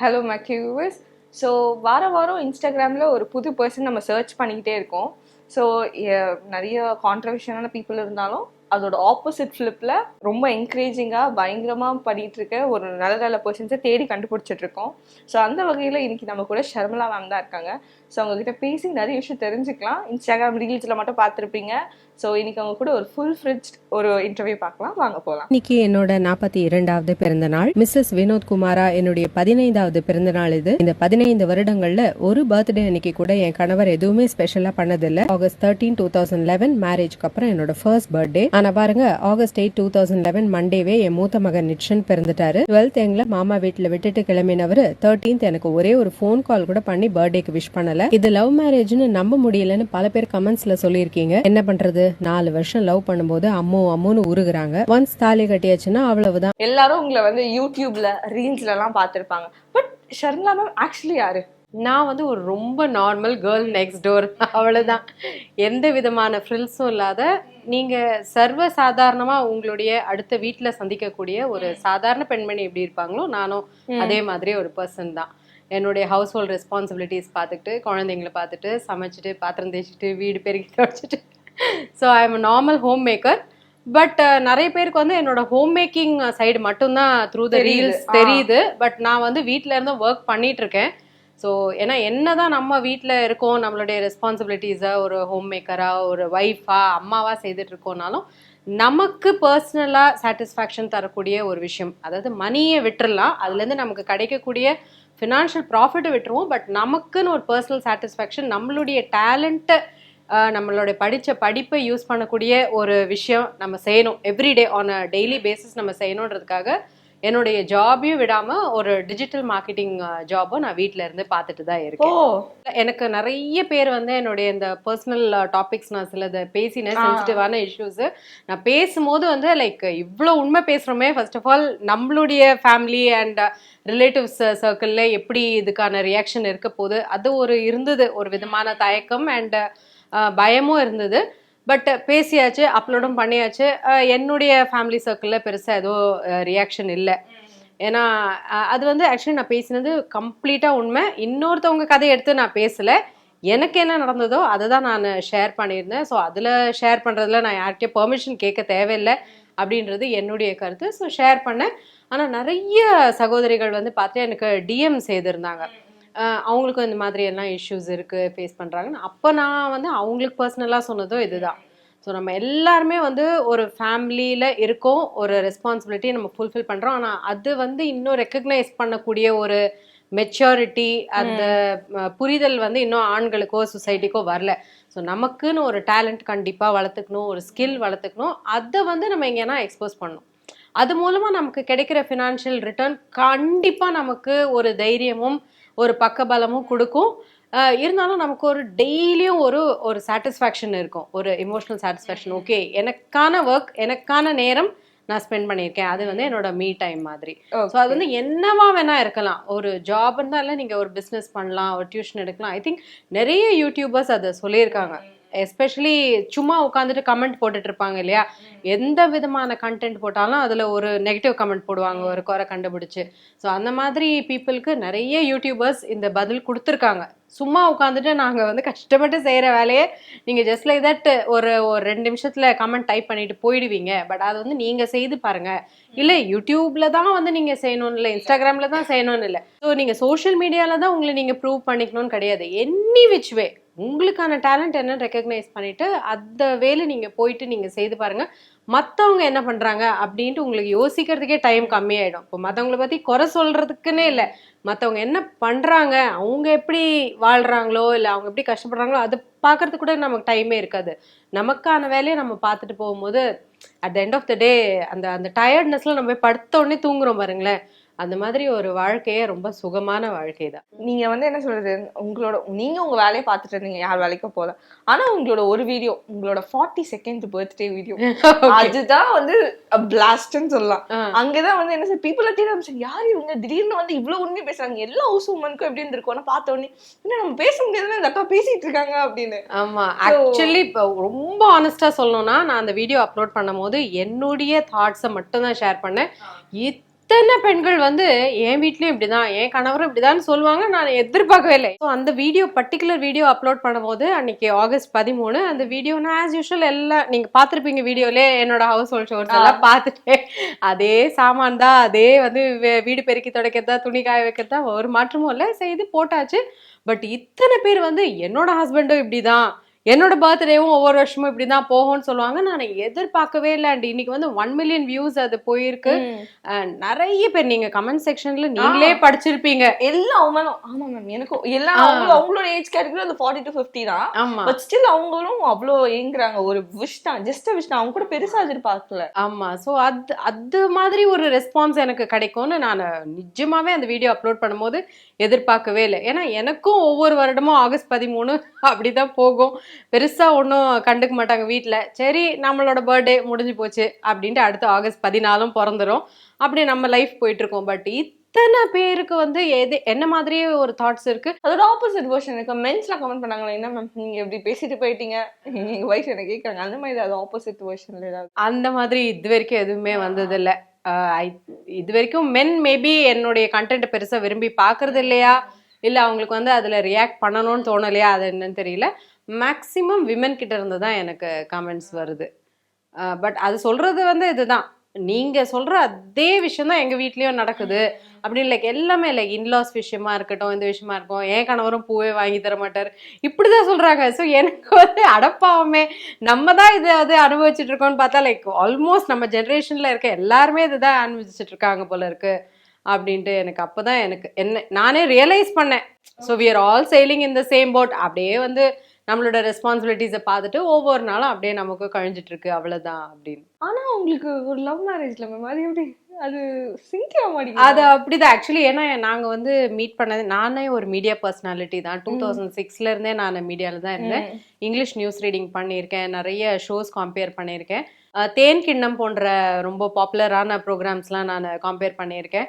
Hello மக்யூவர்ஸ் so வார வாரம் இன்ஸ்டாகிராமில் ஒரு புது பர்சன் நம்ம சர்ச் பண்ணிக்கிட்டே இருக்கோம். ஸோ நிறைய கான்ட்ரவர்ஷியலான பீப்புள் இருந்தாலும் அதோட ஆப்போசிட் ஃப்ளிப்பில் ரொம்ப என்கரேஜிங்காக பயங்கரமாக பண்ணிகிட்டு இருக்க ஒரு நல்ல நல்ல பர்சன்ஸை தேடி கண்டுபிடிச்சிட்ருக்கோம் ஸோ அந்த வகையில் இன்னைக்கு நம்ம கூட ஷர்மலா மேம் தான் இருக்காங்க. ஸோ அவங்கக்கிட்ட பேசி நிறைய விஷயம் தெரிஞ்சுக்கலாம். இன்ஸ்டாகிராம் ரீல்ஸில் மட்டும் பார்த்துருப்பீங்க. ஸோ இன்னைக்கு அவங்க கூட ஒரு ஃபுல் ஃப்ரிட்ஜ் ஒரு இன்டர்வியூ பார்க்கலாம். வாங்க போகலாம் இன்னைக்கு என்னோட நாற்பத்தி இரண்டாவது பிறந்த நாள். மிஸ்ஸஸ் வினோத் குமாரா என்னுடைய பதினைந்தாவது பிறந்த நாள் இது. இந்த பதினைந்து வருடங்கள்ல ஒரு பர்த்டே அன்னைக்கு கூட என் கணவர் எதுவுமே ஸ்பெஷலா பண்ணதில்லை. August thirteen two thousand eleven மேரேஜ்க்கு அப்புறம் என்னோட ஃபர்ஸ்ட் பர்த்டே ஆனா பாருங்க August eight two thousand eleven மண்டேவே என் மூத்த மகன் நிட்சன் பிறந்துட்டாரு. டுவெல்த் எங்களை மாமா வீட்டுல விட்டுட்டு கிளம்பினவர் தேர்ட்டீன்த் எனக்கு ஒரே ஒரு ஃபோன் கால் கூட பண்ணி பர்த்டேக்கு விஷ் பண்ணல. இது லவ் மேரேஜ்னு நம்ப முடியலன்னு பல பேர் கமெண்ட்ஸ்ல சொல்லியிருக்கீங்க. என்ன பண்றது? நாலு வருஷம் லவ் பண்ணும்போது அம்மோ அம்மோன்னு உருகுறாங்க. ஒன்ஸ் தாலி கட்டியாச்சுன்னா அவ்வளவுதான். எல்லாரும் உங்களை வந்து யூடியூப்ல ரீல்ஸ்லலாம் பார்த்துருப்பாங்க. பட் ஷர்மிளா மேம் ஆக்சுவலி யாரு? நான் வந்து ஒரு ரொம்ப நார்மல் கேர்ள் நெக்ஸ்ட் டோர் அவ்வளவுதான். எந்த விதமான ஃப்ரில்ஸும் இல்லாத நீங்க சர்வ சாதாரணமா உங்களுடைய அடுத்த வீட்ல சந்திக்கக்கூடிய ஒரு சாதாரண பெண்மணி எப்படி இருப்பாங்களோ நானும் அதே மாதிரி ஒரு பர்சன் தான். என்னுடைய ஹவுஸ் ஹோல்ட் ரெஸ்பான்சிபிலிட்டிஸ் பார்த்துக்கிட்டு குழந்தைங்களை பார்த்துட்டு சமைச்சிட்டு பாத்திரம் தேய்ச்சிட்டு வீடு பெருக்கி தொடச்சிட்டு so I am normal home maker but நிறைய பேருக்கு வந்து என்னோட ஹோம் மேக்கிங் சைடு மட்டும்தான் த்ரூ த. ரீல்ஸ். தெரியுது. பட் நான் வந்து வீட்ல இருந்து ஒர்க் பண்ணிட்டு இருக்கேன். ஸோ ஏன்னா என்னதான் நம்ம வீட்டில் இருக்கோம் நம்மளுடைய ரெஸ்பான்சிபிலிட்டிஸை ஒரு ஹோம் மேக்கராக ஒரு ஒய்ஃபா அம்மாவா செய்துட்டு இருக்கோம்னாலும் நமக்கு பர்சனலாக சாட்டிஸ்ஃபேக்ஷன் தரக்கூடிய ஒரு விஷயம். அதாவது மணியை விட்டுறலாம். அதுலேருந்து நமக்கு கிடைக்கக்கூடிய ஃபினான்ஷியல் ப்ராஃபிட்டை விட்டுருவோம். பட் நமக்குன்னு ஒரு பர்சனல் சாட்டிஸ்ஃபேக்ஷன் நம்மளுடைய டேலண்ட்டை நம்மளுடைய படித்த படிப்பை யூஸ் பண்ணக்கூடிய ஒரு விஷயம் நம்ம செய்யணும். Everyday on a daily basis நம்ம செய்யணுன்றதுக்காக என்னுடைய ஜாபையும் விடாம ஒரு டிஜிட்டல் மார்க்கெட்டிங் ஜாபும் நான் வீட்ல இருந்து பார்த்துட்டு தான் இருக்கேன். எனக்கு நிறைய பேர் வந்து என்னுடைய இந்த பர்சனல் டாபிக்ஸ் நான் சிலது பேசினேன். சென்சிட்டிவான இஷ்யூஸ் நான் பேசும்போது வந்து லைக் இவ்வளோ உண்மை பேசுறோமே. ஃபர்ஸ்ட் ஆஃப் ஆல் நம்மளுடைய ஃபேமிலி அண்ட் ரிலேட்டிவ்ஸ் சர்க்கிளில் எப்படி இதுக்கான ரியாக்ஷன் இருக்க போகுது? அது ஒரு இருந்தது ஒரு விதமான தயக்கம் அண்ட் பயமும் இருந்தது. பட் பேசியாச்சு அப்லோடும் பண்ணியாச்சு. என்னுடைய ஃபேமிலி சர்க்கிளில் பெருசாக ஏதோ ரியாக்ஷன் இல்லை. ஏன்னா அது வந்து ஆக்சுவலி நான் பேசினது கம்ப்ளீட்டாக உண்மை. இன்னொருத்தவங்க கதையை எடுத்து நான் பேசலை. எனக்கு என்ன நடந்ததோ அதை தான் நான் ஷேர் பண்ணியிருந்தேன். ஸோ அதில் ஷேர் பண்ணுறதுல நான் யார்கிட்டயும் பெர்மிஷன் கேட்க தேவையில்லை அப்படின்றது என்னுடைய கருத்து. ஸோ ஷேர் பண்ணேன். ஆனால் நிறைய சகோதரிகள் வந்து பார்த்து எனக்கு டிஎம் செய்திருந்தாங்க. அவங்களுக்கும் இந்த மாதிரி எல்லாம் இஷ்யூஸ் இருக்குது ஃபேஸ் பண்ணுறாங்கன்னு அப்போ நான் வந்து அவங்களுக்கு பர்சனலாக சொன்னதும் இதுதான். ஸோ நம்ம எல்லாருமே வந்து ஒரு ஃபேமிலியில் இருக்கோம் ஒரு ரெஸ்பான்சிபிலிட்டி நம்ம ஃபுல்ஃபில் பண்ணுறோம் ஆனால் அது வந்து இன்னும் ரெக்கக்னைஸ் பண்ணக்கூடிய ஒரு மெச்சூரிட்டி அந்த புரிதல் வந்து இன்னும் ஆண்களுக்கோ சொசைட்டிக்கோ வரல. ஸோ நமக்குன்னு ஒரு டேலண்ட் கண்டிப்பாக வளர்த்துக்கணும் ஒரு ஸ்கில் வளர்த்துக்கணும். அதை வந்து நம்ம எங்கேனா எக்ஸ்போஸ் பண்ணணும். அது மூலமா நமக்கு கிடைக்கிற ஃபினான்ஷியல் ரிட்டர்ன் கண்டிப்பா நமக்கு ஒரு தைரியமும் ஒரு பக்கபலமும் கொடுக்கும். இருந்தாலும் நமக்கு ஒரு டெய்லியும் ஒரு ஒரு சாட்டிஸ்ஃபேக்ஷன் இருக்கும். ஒரு எமோஷனல் சாட்டிஸ்ஃபேக்ஷன் ஓகே எனக்கான ஒர்க் எனக்கான நேரம் நான் ஸ்பெண்ட் பண்ணியிருக்கேன். அது வந்து என்னோட மீ டைம் மாதிரி. ஸோ அது வந்து என்னவா வேணா இருக்கலாம். ஒரு ஜாப் இருந்தாலும் நீங்க ஒரு பிஸ்னஸ் பண்ணலாம் ஒரு டியூஷன் எடுக்கலாம். ஐ திங்க் நிறைய யூடியூபர்ஸ் அதை சொல்லியிருக்காங்க. எஸ்பெஷலி சும்மா உட்காந்துட்டு கமெண்ட் போட்டுட்டு இருப்பாங்க இல்லையா? எந்த விதமான கண்டென்ட் போட்டாலும் அதில் ஒரு நெகட்டிவ் கமெண்ட் போடுவாங்க ஒரு குறை கண்டுபிடிச்சு. ஸோ அந்த மாதிரி பீப்புளுக்கு நிறைய யூடியூபர்ஸ் இந்த பதில் கொடுத்துருக்காங்க. சும்மா உட்காந்துட்டு நாங்கள் வந்து கஷ்டப்பட்டு செய்கிற வேலையை நீங்கள் ஜஸ்ட் லைக் தட் ஒரு ஒரு ரெண்டு நிமிஷத்தில் கமெண்ட் டைப் பண்ணிட்டு போயிடுவீங்க. பட் அது வந்து நீங்கள் செய்து பாருங்க. இல்லை யூடியூப்ல தான் வந்து நீங்கள் செய்யணும்னு இல்லை இன்ஸ்டாகிராமில் தான் செய்யணும்னு இல்லை. ஸோ நீங்கள் சோஷியல் மீடியாவில் தான் உங்களை நீங்கள் ப்ரூவ் பண்ணிக்கணும்னு கிடையாது. எனி விச் வே உங்களுக்கான டேலண்ட் என்னன்னு ரெக்கக்னைஸ் பண்ணிட்டு அந்த வேலை நீங்க போயிட்டு நீங்க செய்து பாருங்க. மத்தவங்க என்ன பண்றாங்க அப்படின்ட்டு உங்களுக்கு யோசிக்கிறதுக்கே டைம் கம்மியாயிடும். இப்போ மத்தவங்கள பத்தி குறை சொல்றதுக்குன்னே இல்லை. மத்தவங்க என்ன பண்றாங்க அவங்க எப்படி வாழ்றாங்களோ இல்லை அவங்க எப்படி கஷ்டப்படுறாங்களோ அது பார்க்கறதுக்கு கூட நமக்கு டைமே இருக்காது. நமக்கான வேலையை நம்ம பார்த்துட்டு போகும்போது at the end of the day அந்த அந்த டயர்ட்னஸ்ல நம்ம போய் படுத்த உடனே தூங்குறோம் பாருங்களேன். அந்த மாதிரி ஒரு வாழ்க்கையே ரொம்ப சுகமான வாழ்க்கை தான் நீங்க வந்து என்ன சொல்றது? உங்களோட நீங்க உங்க வேலையை பார்த்துட்டு இருந்தீங்க யார் வேலைக்கும் போல. ஆனா உங்களோட ஒரு வீடியோ உங்களோட ஃபார்ட்டி செகண்ட் பர்த்டே வீடியோ அதுதான் வந்து பிளாஸ்ட்னு சொல்லலாம். அங்கதான் வந்து என்ன சார் பீப்புள் சார் யார் இவங்க? திடீர்னு வந்து இவ்வளவு உண்மை பேசுறாங்க. எல்லா ஹவுஸ் உமனுக்கும் எப்படி இருந்திருக்கும்? ஆனா பார்த்த உடனே என்ன நம்ம பேச முடியாதுன்னு இந்த அக்கா பேசிட்டு இருக்காங்க அப்படின்னு. ஆமா. ஆக்சுவலி இப்போ ரொம்ப ஆனஸ்டா சொல்லணும்னா நான் அந்த வீடியோ அப்லோட் பண்ணும்போது என்னுடைய தாட்ஸை மட்டும் தான் ஷேர் பண்ணேன் இத்தனை பெண்கள் வந்து என் வீட்லயும் இப்படிதான் என் கணவரும் இப்படிதான் சொல்லுவாங்க நான் எதிர்பார்க்கவே இல்லை. ஸோ அந்த வீடியோ பர்டிகுலர் வீடியோ அப்லோட் பண்ணும்போது அன்னைக்கு ஆகஸ்ட் பதிமூணு அந்த வீடியோ நான் ஆஸ் யூஷுவல் எல்லாம் நீங்க பார்த்திருப்பீங்க வீடியோலே என்னோட ஹவுஸ் ஹோல்ட் ஷோர்ஸ் எல்லாம் பார்த்துட்டு அதே சாமான் தான் அதே வந்து வீடு பெருக்கி துடைக்கிறதா துணி காய வைக்கிறதா ஒரு மாற்றமும் இல்லை செய்து போட்டாச்சு. பட் இத்தனை பேர் வந்து என்னோட ஹஸ்பண்டும் இப்படிதான். என்னோட பர்த்டேவும் ஒவ்வொரு வருஷமும் இப்படிதான் போகும்னு சொல்லுவாங்க. நான் எதிர்பார்க்கவே இல்லை. அண்ட் இன்னைக்கு வந்து ஒன் மில்லியன் வியூஸ் அது போயிருக்கு. நிறைய பேர் நீங்க கமெண்ட் செக்ஷன்ல நீங்களே படிச்சிருப்பீங்க. எல்லாம் அவங்களும் ஆமா மேம் எனக்கும் எல்லாம் ஆ. அவங்களும் அவங்களோட ஏஜ் கேட்டகரி அந்த ஃபார்ட்டி டு ஃபிஃப்டி தான். ஆமா. பட் ஸ்டில் அவங்களும் அவ்வளோ ஏங்குறாங்க. ஒரு விஷ் தான். ஜஸ்ட் விஷ் தான். அவங்க கூட பெருசா எதிர்பார்க்கல. ஆமா. சோ அது அது மாதிரி ஒரு ரெஸ்பான்ஸ் எனக்கு கிடைக்கும்னு நான் நிஜமாவே அந்த வீடியோ அப்லோட் பண்ணும்போது எதிர்பார்க்கவே இல்லை. ஏன்னா எனக்கும் ஒவ்வொரு வருடமும் ஆகஸ்ட் பதிமூணு அப்படிதான் போகும். பெருசா ஒன்றும் கண்டுக்க மாட்டாங்க வீட்ல. சரி நம்மளோட பர்த்டே முடிஞ்சு போச்சு அப்படின்ட்டு அடுத்த ஆகஸ்ட் பதினாலும் பிறந்துரும். அப்படி நம்ம லைஃப் போயிட்டுருக்கோம். பட் இத்தனை பேருக்கு வந்து எது என்ன மாதிரியே ஒரு தாட்ஸ் இருக்கு? அதோட ஆப்போசிட் வெர்ஷன் எனக்கு மென்ஸ்லாம் கமெண்ட் பண்ணாங்களா என்ன மேம் நீங்க எப்படி பேசிட்டு போயிட்டீங்க. எங்க வைஃப் என்ன கேக்குறாங்க? அந்த மாதிரி அது ஆப்போசிட் வெர்ஷன்ல ஏதாவது? அந்த மாதிரி இது வரைக்கும் எதுவுமே வந்ததில்லை. ஆஹ் இது வரைக்கும் மென் மேபி என்னுடைய கண்டென்ட் பெருசா விரும்பி பார்க்கறது இல்லையா? இல்ல அவங்களுக்கு வந்து அதுல ரியாக்ட் பண்ணணும்னு தோணலையா? அது என்னன்னு தெரியல. மேக்ஸிமம் விமன் கிட்ட இருந்து தான் எனக்கு கமெண்ட்ஸ் வருது. பட் அது சொல்றது வந்து இதுதான். நீங்க சொல்ற அதே விஷயம் தான் எங்க வீட்லயும் நடக்குது. அப்படின்னு லைக் எல்லாமே லைக் இன்லாஸ் விஷயமா இருக்கட்டும் இந்த விஷயமா இருக்கும் என் கணவரும் பூவே வாங்கி தர மாட்டார். இப்படிதான் சொல்றாங்க. ஸோ எனக்கு வந்து அடப்பாவமே. நம்ம தான் இதை வந்து அனுபவிச்சுட்டு இருக்கோம்னு பார்த்தா லைக் ஆல்மோஸ்ட் நம்ம ஜென்ரேஷன்ல இருக்க எல்லாருமே இதுதான் அனுபவிச்சுட்டு இருக்காங்க போல இருக்கு. அப்படின்ட்டு எனக்கு அப்பதான் எனக்கு என்ன நானே ரியலைஸ் பண்ணேன். So we are all sailing in the same boat அப்படியே வந்து நம்மளோட ரெஸ்பான்சிபிலிட்டிஸை பார்த்துட்டு ஒவ்வொரு நாளும் அப்படியே நமக்கு கழிஞ்சிட்டு இருக்கு அவ்வளவுதான் அப்படின்னு. ஆனா உங்களுக்கு ஒரு லவ் மேரேஜ்ல மேம் அது எப்படி? அது சிங்க் ஆக அது அப்படிதான். ஆக்சுவலி ஏன்னா நாங்க வந்து மீட் பண்ணது நானே ஒரு மீடியா பர்சனாலிட்டி தான். டூ தௌசண்ட் சிக்ஸ்ல இருந்தே நான் மீடியால தான் இருந்தேன். இங்கிலீஷ் நியூஸ் ரீடிங் பண்ணியிருக்கேன். நிறைய ஷோஸ் கம்பேர் பண்ணியிருக்கேன். தேன் கிண்ணம் போன்ற ரொம்ப பாப்புலரான ப்ரோக்ராம்ஸ்லாம் நான் கம்பேர் பண்ணியிருக்கேன்.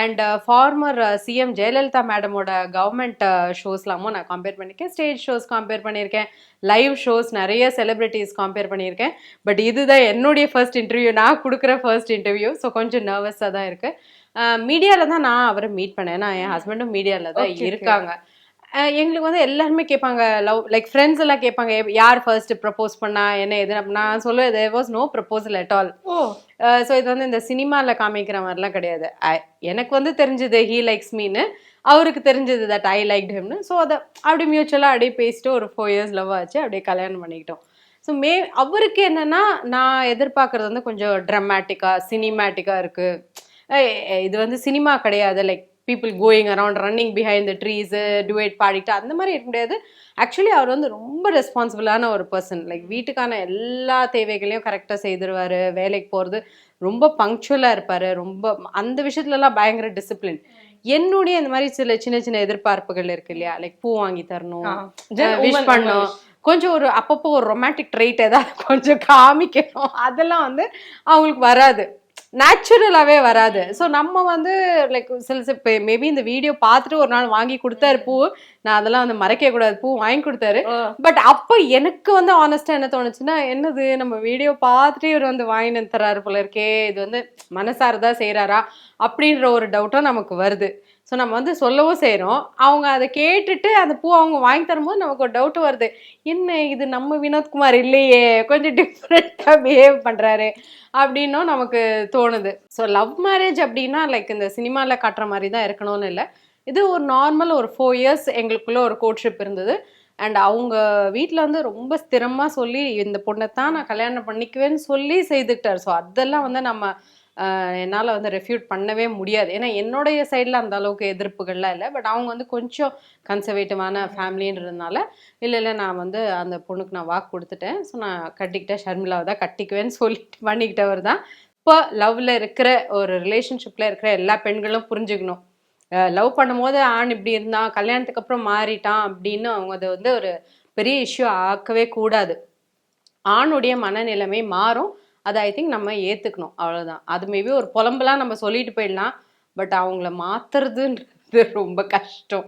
அண்ட் ஃபார்மர் சிஎம் ஜெயலலிதா மேடமோட கவர்மெண்ட் ஷோஸ்லாமும் நான் கம்பேர் பண்ணியிருக்கேன். ஸ்டேஜ் ஷோஸ் கம்பேர் பண்ணியிருக்கேன். லைவ் ஷோஸ் நிறைய செலிபிரிட்டிஸ் கம்பேர் பண்ணியிருக்கேன். பட் இதுதான் என்னுடைய ஃபர்ஸ்ட் இன்டர்வியூ நான் கொடுக்குற ஃபர்ஸ்ட் இன்டர்வியூ ஸோ கொஞ்சம் நர்வஸாக தான் இருக்கு. மீடியாவில் தான் நான் அவரை மீட் பண்ணேன். நான் என் ஹஸ்பண்டும் மீடியாவில் தான். இருக்காங்க. எங்களுக்கு வந்து எல்லாருமே கேட்பாங்க லவ் லைக் ஃப்ரெண்ட்ஸ் எல்லாம் கேட்பாங்க யார் ஃபர்ஸ்ட் ப்ரப்போஸ் பண்ணா என்ன எது நான் சொல்லுவேன் there was no proposal at all O. So இது வந்து இந்த சினிமாவில் காமிக்கிற மாதிரிலாம் கிடையாது. எனக்கு வந்து தெரிஞ்சது ஹீ லைக்ஸ் மீன்னு அவருக்கு தெரிஞ்சது தட் ஐ லைக் ஹிம்னு ஸோ அதை அப்படி மியூச்சுவலாக அப்படியே பேசிட்டு ஒரு ஃபோர் இயர்ஸ் லவ் ஆச்சு அப்படியே கல்யாணம் பண்ணிக்கிட்டோம். ஸோ மே அவருக்கு என்னன்னா நான் எதிர்பார்க்கறது வந்து கொஞ்சம் ட்ரமாட்டிக்காக சினிமேட்டிக்காக இருக்கு. அஹ் இது வந்து சினிமா கிடையாது like people going around running behind the trees duet பாடிட்டு அந்த மாதிரி இருக்க முடியாது. ஆக்சுவலி அவர் வந்து ரொம்ப ரெஸ்பான்சிபிளான ஒரு பர்சன் லைக் வீட்டுக்கான எல்லா தேவைகளையும் கரெக்டாக செய்திருவாரு வேலைக்கு போகிறது ரொம்ப பங்க்சுவலாக இருப்பார் ரொம்ப அந்த விஷயத்துலலாம் பயங்கர டிசிப்ளின் என்னுடைய இந்த மாதிரி சில சின்ன சின்ன எதிர்பார்ப்புகள் இருக்கு இல்லையா? லைக் பூ வாங்கி தரணும் விஷ் பண்ணும் கொஞ்சம் ஒரு அப்பப்போ ஒரு ரொமான்டிக் ட்ரைட் ஏதாவது கொஞ்சம் காமிக்கணும். அதெல்லாம் வந்து அவங்களுக்கு வராது. நேச்சுரலாகவே வராது. ஸோ நம்ம வந்து லைக் சில மேபி இந்த வீடியோ பார்த்துட்டு ஒரு நாள் வாங்கி கொடுத்தாரு பூ நான் அதெல்லாம் வந்து மறைக்க கூடாது. பூ வாங்கி கொடுத்தாரு. பட் அப்போ எனக்கு வந்து ஆனஸ்டா என்ன தோணுச்சுன்னா என்னது நம்ம வீடியோ பார்த்துட்டு இவர் வந்து வந்து தராரு போல இருக்கே இது வந்து மனசாரதா செய்றாரா அப்படின்ற ஒரு டவுட்டும் நமக்கு வருது. ஸோ நம்ம வந்து சொல்லவும் செய்கிறோம் அவங்க அதை கேட்டுட்டு அந்த பூ அவங்க வாங்கி தரும்போது நமக்கு ஒரு டவுட் வருது. என்ன இது நம்ம வினோத்குமார் இல்லையே கொஞ்சம் டிஃப்ரெண்ட்டாக பிஹேவ் பண்ணுறாரு அப்படின்னும் நமக்கு தோணுது. ஸோ லவ் மேரேஜ் அப்படின்னா லைக் இந்த சினிமாவில் காட்டுற மாதிரி தான் இருக்கணும்னு இல்லை. இது ஒரு நார்மல் ஒரு ஃபோர் இயர்ஸ் எங்களுக்குள்ளே ஒரு கோட்ஷிப் இருந்தது. அண்ட் அவங்க வீட்டில் வந்து ரொம்ப ஸ்திரமாக சொல்லி இந்த பொண்ணை தான் நான் கல்யாணம் பண்ணிக்குவேன்னு சொல்லி செய்துக்கிட்டார் ஸோ அதெல்லாம் வந்து நம்ம என்னால் வந்து ரெஃப்யூட் பண்ணவே முடியாது. ஏன்னா என்னுடைய சைடில் அந்த அளவுக்கு எதிர்ப்புகள்லாம் இல்லை. பட் அவங்க வந்து கொஞ்சம் கன்சர்வேட்டிவான ஃபேமிலின்றதுனால இல்லை இல்லை நான் வந்து அந்த பொண்ணுக்கு நான் வாக்கு கொடுத்துட்டேன். ஸோ நான் கட்டிக்கிட்டேன். ஷர்மிளாவை தான் கட்டிக்குவேன்னு சொல்லிட்டு பண்ணிக்கிட்டவர் தான் இப்போ லவ்வில் இருக்கிற ஒரு ரிலேஷன்ஷிப்பில் இருக்கிற எல்லா பெண்களும் புரிஞ்சுக்கணும். லவ் பண்ணும்போது ஆண் இப்படி இருந்தான் கல்யாணத்துக்கு அப்புறம் மாறிட்டான் அப்படின்னு அவங்க அதை வந்து ஒரு பெரிய இஷ்யூ ஆக்கவே கூடாது. ஆணுடைய மனநிலைமை மாறும். அதை ஐ திங்க் நம்ம ஏற்றுக்கணும் அவ்வளோதான் அது மேபி ஒரு புலம்பெல்லாம் நம்ம சொல்லிட்டு போயிடலாம். பட் அவங்கள மாத்துறதுன்ற இது ரொம்ப கஷ்டம்.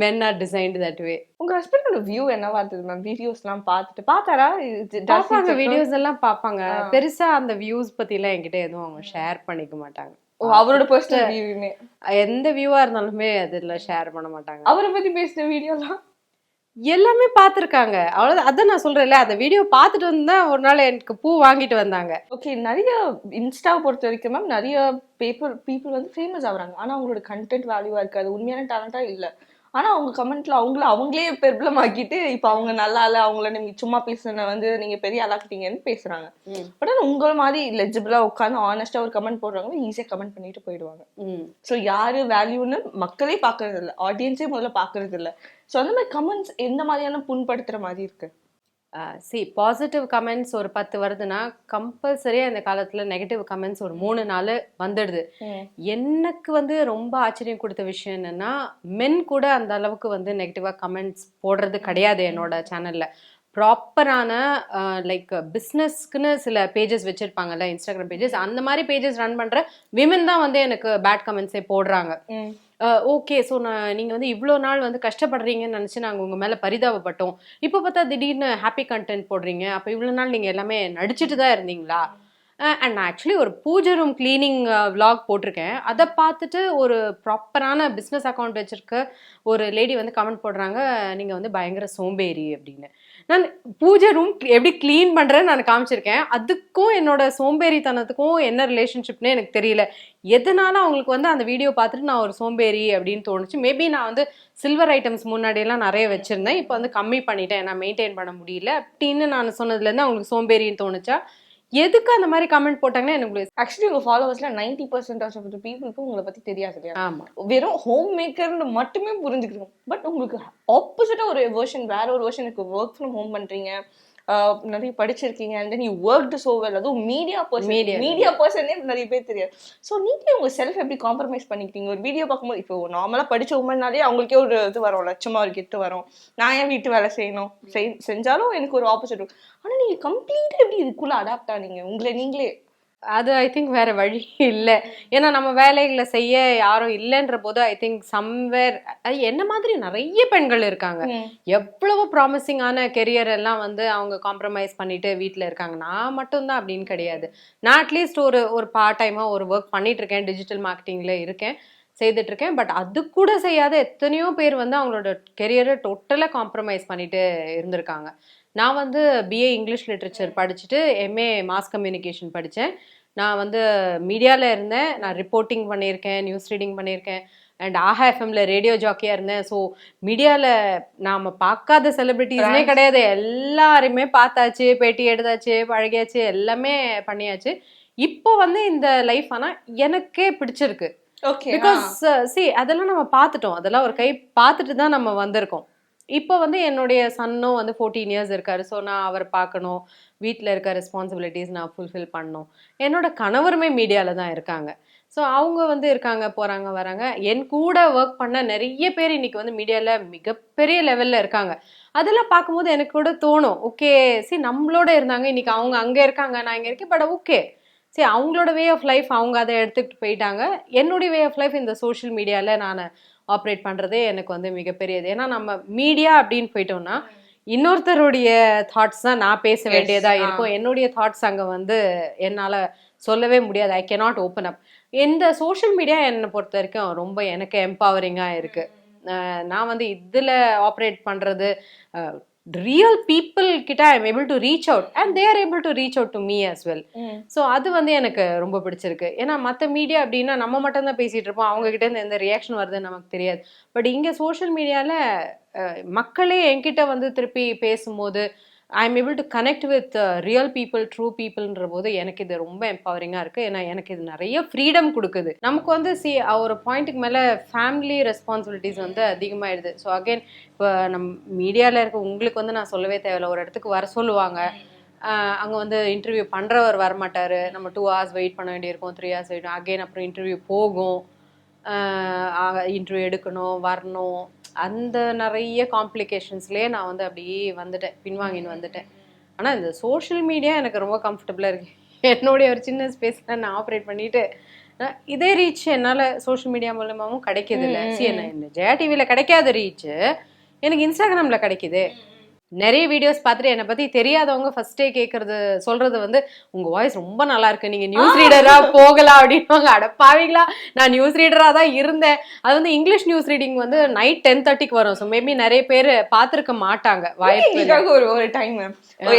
Men are designed that way உங்க ஹஸ்பண்டோட வியூ என்னவா இருந்தது மேம் வீடியோஸ்லாம் பார்த்துட்டு. பார்த்தாரா? பார்ப்பாங்க. வீடியோஸ் எல்லாம் பார்ப்பாங்க. பெருசா அந்த வியூஸ் பத்தி எல்லாம் என்கிட்ட எதுவும் அவங்க ஷேர் பண்ணிக்க மாட்டாங்க. ஓ அவரோட பர்சனல் வியூமே எந்த வியூவா இருந்தாலுமே அதுல ஷேர் பண்ண மாட்டாங்க. அவரை பத்தி பேசின வீடியோலாம் எல்லாமே பார்த்துருக்காங்க அவ்வளவுதான் அதான் நான் சொல்றேன்ல அந்த வீடியோ பார்த்துட்டு வந்து தான் ஒரு நாள் எனக்கு பூ வாங்கிட்டு வந்தாங்க. ஓகே நிறைய இன்ஸ்டாவை பொறுத்த வரைக்கும் மேம் நிறைய பேப்பர் பீப்புள் வந்து ஃபேமஸ் ஆகுறாங்க. ஆனா அவங்களோட கண்டென்ட் வேல்யூவா இருக்காது. உண்மையான டேலண்ட்டாக இல்ல. ஆனா அவங்க கமெண்ட்ல அவங்கள அவங்களே பெர்பலம் ஆக்கிட்டு இப்ப அவங்க நல்லா இல்ல அவங்கள நீங்க சும்மா பேசுன வந்து நீங்க பெரிய ஆளாக்கிட்டீங்கன்னு பேசுறாங்க. பட் ஆனா உங்கள மாதிரி லெஜிபிளா உட்காந்து ஆனஸ்டா ஒரு கமெண்ட் போடுறவங்க ஈஸியா கமெண்ட் பண்ணிட்டு போயிடுவாங்க. ஸோ யாரு வேல்யூன்னு மக்களே பார்க்கறது இல்ல ஆடியன்ஸே முதல்ல பார்க்கறது இல்ல ஸோ அந்த மாதிரி கமெண்ட்ஸ் எந்த மாதிரியான புண்படுத்துற மாதிரி இருக்கு? சி பாசிட்டிவ் கமெண்ட்ஸ் ஒரு பத்து வருதுன்னா கம்பல்சரியாக இந்த காலத்தில் நெகட்டிவ் கமெண்ட்ஸ் ஒரு மூணு நாள் வந்துடுது. எனக்கு வந்து ரொம்ப ஆச்சரியம் கொடுத்த விஷயம் என்னன்னா மென் கூட அந்த அளவுக்கு வந்து நெகட்டிவாக கமெண்ட்ஸ் போடுறது கிடையாது என்னோட சேனலில் ப்ராப்பரான லைக் பிஸ்னஸ்க்குன்னு சில பேஜஸ் வச்சுருப்பாங்கல்ல இன்ஸ்டாகிராம் பேஜஸ் அந்த மாதிரி பேஜஸ் ரன் பண்ணுற விமன் தான் வந்து எனக்கு பேட் கமெண்ட்ஸே போடுறாங்க. ஓகே ஸோ நான் நீங்கள் வந்து இவ்வளோ நாள் வந்து கஷ்டப்படுறீங்கன்னு நினச்சி நாங்கள் உங்கள் மேலே பரிதாபப்பட்டோம். இப்போ பார்த்தா திடீர்னு ஹாப்பி கண்டென்ட் போடுறீங்க. அப்போ இவ்வளோ நாள் நீங்கள் எல்லாமே நடிச்சிட்டு தான் இருந்தீங்களா? அண்ட் நான் ஆக்சுவலி ஒரு பூஜை ரூம் கிளீனிங் விலாக் போட்டிருக்கேன். அதை பார்த்துட்டு ஒரு ப்ராப்பரான பிஸ்னஸ் அக்கௌண்ட் வச்சுருக்க ஒரு லேடி வந்து கமெண்ட் போடுறாங்க நீங்கள் வந்து பயங்கர சோம்பேறி அப்படின்னு. நான் பூஜை ரூம் எப்படி க்ளீன் பண்ணுறேன்னு நான் காமிச்சிருக்கேன். அதுக்கும் என்னோட சோம்பேறித்தனத்துக்கும் என்ன ரிலேஷன்ஷிப்னே எனக்கு தெரியல. எதனால அவங்களுக்கு வந்து அந்த வீடியோ பார்த்துட்டு நான் ஒரு சோம்பேறி அப்படின்னு தோணுச்சு. மேபி நான் வந்து சில்வர் ஐட்டம்ஸ் முன்னாடியெல்லாம் நிறைய வச்சுருந்தேன். இப்போ வந்து கம்மி பண்ணிட்டேன். நான் மெயின்டைன் பண்ண முடியல. அப்படின்னு நான் சொன்னதுலேருந்து அவங்களுக்கு சோம்பேறின்னு தோணுச்சா? எதுக்கு அந்த மாதிரி கமெண்ட் போட்டாங்கன்னா எனக்கு ஆக்சுவலி உங்க ஃபாலோவர்ஸ்ல நைன்டி பர்சன்ட் ஆஃப் த பீப்புளுக்கு உங்களை பத்தி தெரியாது இல்லையா? ஆமாம் வெறும் ஹோம் மேக்கர்னு மட்டுமே புரிஞ்சுக்கிறோம். பட் உங்களுக்கு ஆப்போசிட்டா ஒரு வெர்ஷன் வேற ஒரு வெர்ஷனுக்கு ஒர்க் ஃப்ரம் ஹோம் பண்றீங்க. நிறைய படிச்சிருக்கீங்க. And then you work so well அதுவும் மீடியா பர்சன் Media. மீடியா பர்சனே நிறைய பேர் தெரியாது. ஸோ நீங்களே உங்க செல்ஃப் எப்படி காம்ப்ரமைஸ் பண்ணிக்கிட்டீங்க? ஒரு வீடியோ பார்க்கும்போது இப்போ நார்மலா படிச்ச உமன்னாலே அவங்களுக்கே ஒரு இது வரும். லட்சமா ஒரு கெட்டு வரும். நான் ஏன் வீட்டு வேலை செய்யணும்? செய்- செஞ்சாலும் எனக்கு ஒரு ஆப்போசிட் ஆனா நீங்க கம்ப்ளீட்டா எப்படி இதுக்குள்ள அடாப்ட் ஆனீங்க? உங்களை நீங்களே அது ஐ திங்க் வேற வழி இல்லை. ஏன்னா நம்ம வேலைகளை செய்ய யாரும் இல்லைன்ற போது ஐ திங்க் சம்வேர் அது என்ன மாதிரி நிறைய பெண்கள் இருக்காங்க. எவ்வளவு ப்ராமிசிங்கான கெரியர் எல்லாம் வந்து அவங்க காம்ப்ரமைஸ் பண்ணிட்டு வீட்டில் இருக்காங்க. நான் மட்டும்தான் அப்படின்னு கிடையாது. நான் அட்லீஸ்ட் ஒரு ஒரு பார்ட் டைமாக ஒரு ஒர்க் பண்ணிட்டு இருக்கேன் டிஜிட்டல் மார்க்கெட்டிங்கில் இருக்கேன் செய்துட்டு இருக்கேன் பட் அது கூட செய்யாத எத்தனையோ பேர் வந்து அவங்களோட கெரியரை டோட்டலாக காம்ப்ரமைஸ் பண்ணிட்டு இருந்திருக்காங்க. நான் வந்து பிஏ இங்கிலீஷ் லிட்ரேச்சர் படிச்சுட்டு எம்ஏ மாஸ் கம்யூனிகேஷன் படித்தேன் நான் வந்து மீடியாவில் இருந்தேன். நான் ரிப்போர்ட்டிங் பண்ணியிருக்கேன் நியூஸ் ரீடிங் பண்ணியிருக்கேன். அண்ட் ஆஹா எஃப்எம்ல ரேடியோ ஜாக்கியாக இருந்தேன். ஸோ மீடியாவில் நாம் பார்க்காத செலிபிரிட்டிஸ்னே கிடையாது. எல்லாருமே பார்த்தாச்சு பேட்டி எடுத்தாச்சு பழகியாச்சு எல்லாமே பண்ணியாச்சு. இப்போ வந்து இந்த லைஃப் ஆனால் எனக்கே பிடிச்சிருக்கு. ஓகே பிகாஸ் சி அதெல்லாம் நம்ம பார்த்துட்டோம். அதெல்லாம் ஒரு கை பார்த்துட்டு தான் நம்ம வந்திருக்கோம். இப்போ வந்து என்னுடைய சன்னும் வந்து ஃபோர்டீன் இயர்ஸ் இருக்காரு. ஸோ நான் அவர் பார்க்கணும். வீட்டில் இருக்க ரெஸ்பான்சிபிலிட்டிஸ் நான் ஃபுல்ஃபில் பண்ணணும். என்னோட கணவருமே மீடியாவில் தான் இருக்காங்க. ஸோ அவங்க வந்து இருக்காங்க போகிறாங்க வராங்க. என் கூட ஒர்க் பண்ண நிறைய பேர் இன்னைக்கு வந்து மீடியாவில் மிகப்பெரிய லெவலில் இருக்காங்க. அதெல்லாம் பார்க்கும்போது எனக்கு கூட தோணும் ஓகே சி நம்மளோட இருந்தாங்க. இன்னைக்கு அவங்க அங்கே இருக்காங்க நான் இங்கே இருக்கேன் பட் ஓகே சரி அவங்களோட வே ஆஃப் லைஃப் அவங்க அதை எடுத்துக்கிட்டு போயிட்டாங்க. என்னுடைய வே ஆஃப் லைஃப் இந்த சோஷியல் மீடியாவில் நான் ஆப்ரேட் பண்ணுறதே எனக்கு வந்து மிகப்பெரியது. ஏன்னா நம்ம மீடியா அப்படின்னு போயிட்டோம்னா இன்னொருத்தருடைய தாட்ஸ் தான் நான் பேச வேண்டியதா ஆ. இருக்கும். என்னுடைய தாட்ஸ் அங்கே வந்து என்னால் சொல்லவே முடியாது. ஐ கேனாட் ஓப்பன் அப் இந்த சோஷியல் மீடியா என்னை பொறுத்த வரைக்கும் ரொம்ப எனக்கு எம்பவரிங்காக இருக்குது நான் வந்து இதில் ஆப்ரேட் பண்ணுறது ரியல் பீப்புள் கிட்ட I am able to reach out and they are able to reach out to me as well so அது வந்து எனக்கு ரொம்ப பிடிச்சிருக்கு. ஏன்னா மற்ற மீடியா அப்படின்னா நம்ம மட்டும் தான் பேசிட்டு இருப்போம். அவங்க கிட்ட இருந்து எந்த ரியாக்ஷன் வருதுன்னு நமக்கு தெரியாது. பட் இங்கே சோஷியல் மீடியாவில் மக்களே என்கிட்ட வந்து திருப்பி பேசும்போது I am able to connect with real people true பீப்புள்ன்ற போது எனக்கு இது ரொம்ப எம்பவரிங்காக இருக்குது ஏன்னா எனக்கு இது நிறைய ஃப்ரீடம் கொடுக்குது. நமக்கு வந்து சி ஒரு பாயிண்ட்டுக்கு மேலே ஃபேமிலி ரெஸ்பான்சிபிலிட்டிஸ் வந்து அதிகமாகிடுது ஸோ அகெயின் இப்போ நம் மீடியாவில் இருக்க உங்களுக்கு வந்து நான் சொல்லவே தேவையில்ல. ஒரு இடத்துக்கு வர சொல்லுவாங்க. அங்கே வந்து இன்டர்வியூ பண்ணுறவர் வரமாட்டார். நம்ம டூ ஹவர்ஸ் வெயிட் பண்ண வேண்டியிருக்கும் த்ரீ ஹவர்ஸ் வெயிட் அகெயின் அப்புறம் இன்டர்வியூ போகும். இன்டர்வியூ எடுக்கணும் வரணும். அந்த நிறைய காம்ப்ளிகேஷன்ஸ்லேயே நான் வந்து அப்படியே வந்துட்டேன் பின்வாங்கின்னு வந்துட்டேன். ஆனால் இந்த சோஷியல் மீடியா எனக்கு ரொம்ப கம்ஃபர்டபுளாக இருக்கு. என்னுடைய ஒரு சின்ன ஸ்பேஸில் நான் ஆப்ரேட் பண்ணிட்டு இதே ரீச் என்னால சோஷியல் மீடியா மூலமாவும் கிடைக்குது இல்ல சி என்ன ஜெயா டிவில கிடைக்காத ரீச் எனக்கு இன்ஸ்டாகிராம்ல கிடைக்குது. நிறைய வீடியோஸ் பார்த்துட்டு என்னை பத்தி தெரியாதவங்க ஃபர்ஸ்டே கேக்குறது சொல்றது வந்து உங்க வாய்ஸ் ரொம்ப நல்லா இருக்கு. நீங்க நியூஸ் ரீடரா போகலாம். அப்படின்வாங்க அடப்பாவீங்களா நான் நியூஸ் ரீடரா தான் இருந்தேன். அது வந்து இங்கிலீஷ் நியூஸ் ரீடிங் வந்து நைட் டென் தேர்ட்டிக்கு வரும். ஸோ மேபி நிறைய பேர் பார்த்துருக்க மாட்டாங்க. வாய்ப்பு ஒரு ஒரு டைம்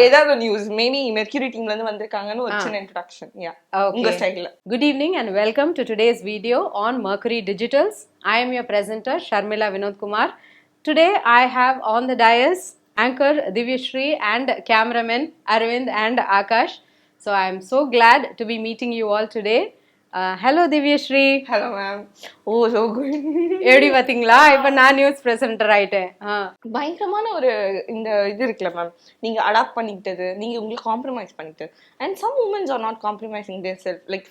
ஏதாவது நியூஸ் மேபி மெர்க்யூரி டீம்ல இருந்து வந்திருக்காங்கன்னு ஒரு சின்ன இன்ட்ரடக்ஷன் யா உங்க Okay. ஸ்டைல்ல Good evening and welcome to today's video on Mercury Digitals. I am your presenter Sharmila Vinod Kumar. Today I have on the dais anchor Divyashri and cameraman Arvind and Akash. So I am so glad to be meeting you all today. Uh, hello Divyashri. Hello ma'am oh so good எப்படி பாத்தீங்களா? இப்ப நான் news presenter ஆயிட்டேன். பயங்கரமான ஒரு இந்த இது இருக்குல்ல மேம் நீங்க அடாப்ட் பண்ணிக்கிட்டது நீங்க உங்களுக்கு compromise பண்ணிக்கிட்டது. And some womens are not compromising their self like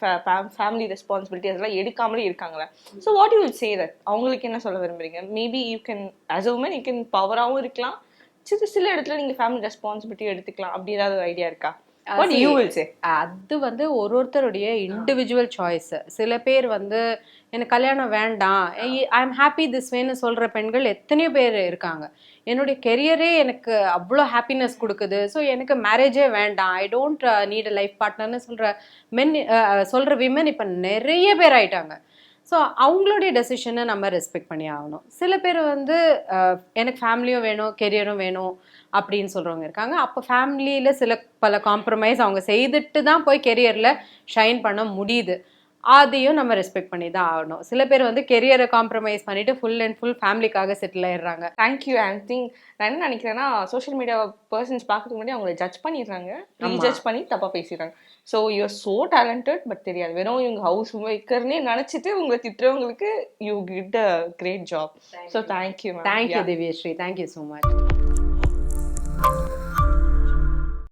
family responsibility அதெல்லாம் எடுக்காமலே இருக்காங்களே. So what you say that அவங்களுக்கு என்ன சொல்ல விரும்புறீங்க? Maybe you can as a woman you can பவராகவும் இருக்கலாம். சில சில இடத்துல நீங்க ஃபேமிலி ரெஸ்பான்சிபிலிட்டி எடுத்துக்கலாம். அப்படி ஏதாவது ஐடியா இருக்கா? அது வந்து ஒரு ஒருத்தருடைய இண்டிவிஜுவல் சாய்ஸ் சில பேர் வந்து எனக்கு கல்யாணம் வேண்டாம். ஐ எம் ஹாப்பி திஸ் வேன்னு சொல்ற பெண்கள் எத்தனையோ பேர் இருக்காங்க. என்னுடைய கெரியரே எனக்கு அவ்வளோ ஹாப்பினஸ் கொடுக்குது. ஸோ எனக்கு மேரேஜே வேண்டாம். I don't need a life பார்ட்னர்னு சொல்ற மென் சொல்ற விமன் இப்போ நிறைய பேர் ஆயிட்டாங்க. ஸோ அவங்களுடைய டெசிஷனை நம்ம ரெஸ்பெக்ட் பண்ணி ஆகணும். சில பேர் வந்து எனக்கு ஃபேமிலியும் வேணும் கெரியரும் வேணும் அப்படின்னு சொல்றவங்க இருக்காங்க. அப்போ ஃபேமிலியில் சில பல காம்ப்ரமைஸ் அவங்க செய்துட்டு தான் போய் கெரியரில் ஷைன் பண்ண முடியுது. அதையும் நம்ம ரெஸ்பெக்ட் பண்ணி தான் ஆகணும். சில பேர் வந்து கெரியரை காம்ப்ரமைஸ் பண்ணிட்டு ஃபுல் அண்ட் ஃபுல் ஃபேமிலிக்காக செட்டில் ஆயிடுறாங்க. தேங்க்யூ அண்ட் திங்க் நான் என்ன நினைக்கிறேன்னா சோஷியல் மீடியா பர்சன்ஸ் பார்க்கறதுக்கு முன்னாடி அவங்கள ஜட்ஜ் பண்ணிடுறாங்க. ரீஜட்ஜ் பண்ணி தப்பா பேசிடுறாங்க. So you are so talented but தெரியாது. வெறும் இவங்க ஹவுஸ் மேக்கர்னே நினைச்சிட்டு உங்களை திட்டுறவங்களுக்கு you did a great job so thank you thank you Divyashri thank you so much